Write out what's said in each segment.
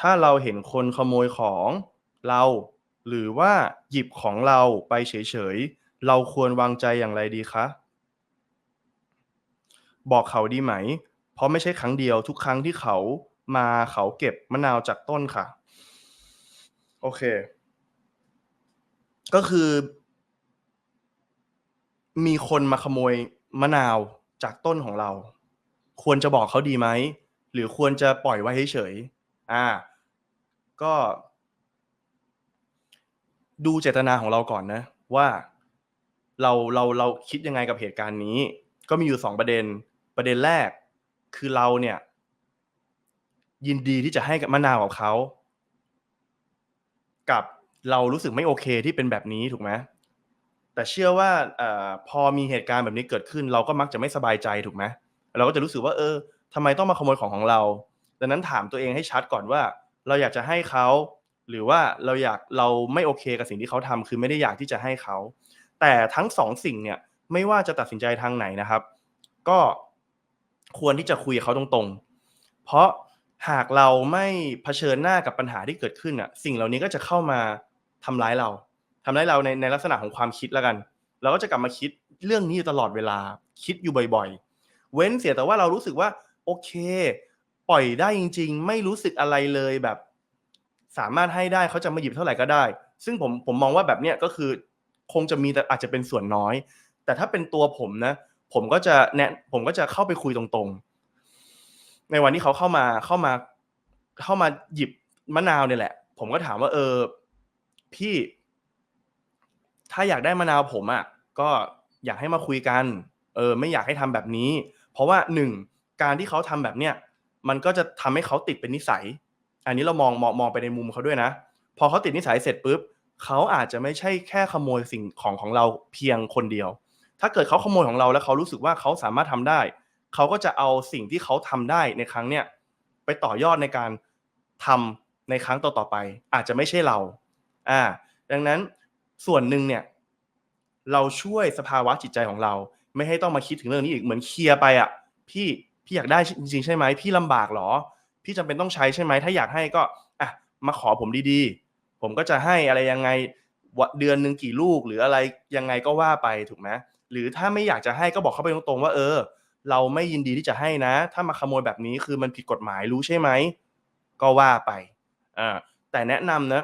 ถ้าเราเห็นคนขโมยของเรา หรือว่าหยิบของเราไปเฉยๆ เราควรวางใจอย่างไรดีคะ บอกเขาดีไหม เพราะไม่ใช่ครั้งเดียวทุกครั้งที่เขามาเขาเก็บมะนาวจากต้นค่ะ โอเค ก็คือ มีคนมาขโมยมะนาวจากต้นของเรา ควรจะบอกเขาดีไหม หรือควรจะปล่อยไว้เฉยๆ อ่า ก็ ดูเจตนาของเราก่อนนะ ว่าเราเราเราคิดยังไงกับเหตุการณ์นี้ ก็มีอยู่สองประเด็น ประเด็นแรก คือเราเนี่ย ยินดีที่จะให้กับมะนาวกับเขา กับเรารู้สึกไม่โอเคที่เป็นแบบนี้ถูกไหมแต่เชื่อว่าเอ่อพอมีเหตุการณ์แบบนี้เกิดขึ้น เราก็มักจะไม่สบายใจถูกไหมเราก็จะรู้สึกว่า เออทำไมต้องมาขโมยของของเรา ดังนั้นถามตัวเองให้ชัดก่อนว่า เราอยากจะให้เขา หรือว่าเราอยากเราไม่โอเคกับสิ่งที่เขาทำคือไม่ได้อยากที่จะให้เขา แต่ทั้งสองสิ่งเนี่ยไม่ว่าจะตัดสินใจทางไหนนะครับ ก็ควรที่จะคุยกับเขาตรงๆ เพราะหากเราไม่เผชิญหน้ากับปัญหาที่เกิดขึ้นอะสิ่งเหล่านี้ก็จะเข้ามาทำร้ายเราทำร้ายเราในในลักษณะของความคิดแล้วกันเราก็จะกลับมาคิดเรื่องนี้อยู่ตลอดเวลาคิดอยู่บ่อย ๆ เว้นเสียแต่ว่าเรารู้สึกว่าโอเค ปล่อยได้จริง ๆ ไม่รู้สึกอะไรเลยแบบ สามารถให้ได้เขาจะมาหยิบเท่าไหร่ก็ได้ ซึ่งผมผมมองว่าแบบเนี้ยก็คือคงจะมีแต่อาจจะเป็นส่วนน้อย แต่ถ้าเป็นตัวผมนะ ผมก็จะแนะผมก็จะเข้าไปคุยตรงๆ ในวันที่เขาเข้ามาเข้ามา เข้ามาหยิบมะนาวเนี่ยแหละ ผมก็ถามว่า เออ พี่ ถ้าอยากได้มะนาวผมอะ่ะ ก็อยากให้มาคุยกัน เออ ไม่อยากให้ทำแบบนี้ เพราะว่าหนึ่งการที่เขาทำแบบเนี้ย มันก็จะทำให้เขาติดเป็นนิสัย อันนี้เรามองมองมองไปในมุมเขาด้วยนะ พอเขาติดนิสัยเสร็จปุ๊บเขาอาจจะไม่ใช่แค่ขโมยสิ่งของของเราเพียงคนเดียว ถ้าเกิดเขาขโมยของเราแล้วเขารู้สึกว่าเขาสามารถทำได้ เขาก็จะเอาสิ่งที่เขาทำได้ในครั้งเนี้ยไปต่อยอดในการทำในครั้งต่อๆไป อาจจะไม่ใช่เรา อ่า ดังนั้นส่วนหนึ่งเนี่ยเราช่วยสภาวะจิตใจของเรา ไม่ให้ต้องมาคิดถึงเรื่องนี้อีกเหมือนเคลียร์ไปอะพี่ พี่อยากได้จริงๆใช่ไหมพี่ลำบากหรอ พี่จำเป็นต้องใช้ใช่ไหมถ้าอยากให้ก็อะมาขอผมดีๆ ผมก็จะให้อะไรยังไงเดือนหนึ่งกี่ลูกหรืออะไรยังไงก็ว่าไปถูกไหมหรือถ้าไม่อยากจะให้ก็บอกเขาไปตรงๆว่าเออ เราไม่ยินดีที่จะให้นะ ถ้ามาขโมยแบบนี้คือมันผิดกฎหมายรู้ใช่ไหมก็ว่าไปอ่าแต่แนะนำนะ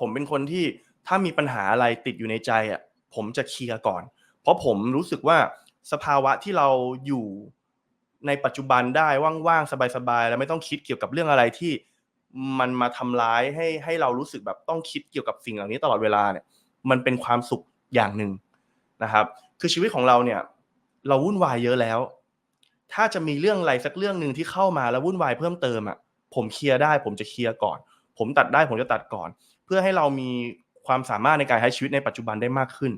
ผมเป็นคนที่ถ้ามีปัญหาอะไรติดอยู่ในใจอะผมจะเคลียร์ก่อน เพราะผมรู้สึกว่าสภาวะที่เราอยู่ ในปัจจุบันได้ว่างๆสบายๆแล้วไม่ต้องคิดเกี่ยวกับเรื่องอะไรที่มันมาทำร้ายให้ให้เรารู้สึกแบบต้องคิดเกี่ยวกับสิ่งเหล่านี้ตลอดเวลาเนี่ย มันเป็นความสุขอย่างหนึ่งนะครับ คือชีวิตของเราเนี่ยเราวุ่นวายเยอะแล้ว ถ้าจะมีเรื่องอะไรสักเรื่องหนึ่งที่เข้ามาแล้ววุ่นวายเพิ่มเติมอะผมเคลียร์ได้ ผมจะเคลียร์ก่อน ผมตัดได้ผมจะตัดก่อน เพื่อให้เรามีความสามารถในการใช้ชีวิตในปัจจุบันได้มากขึ้น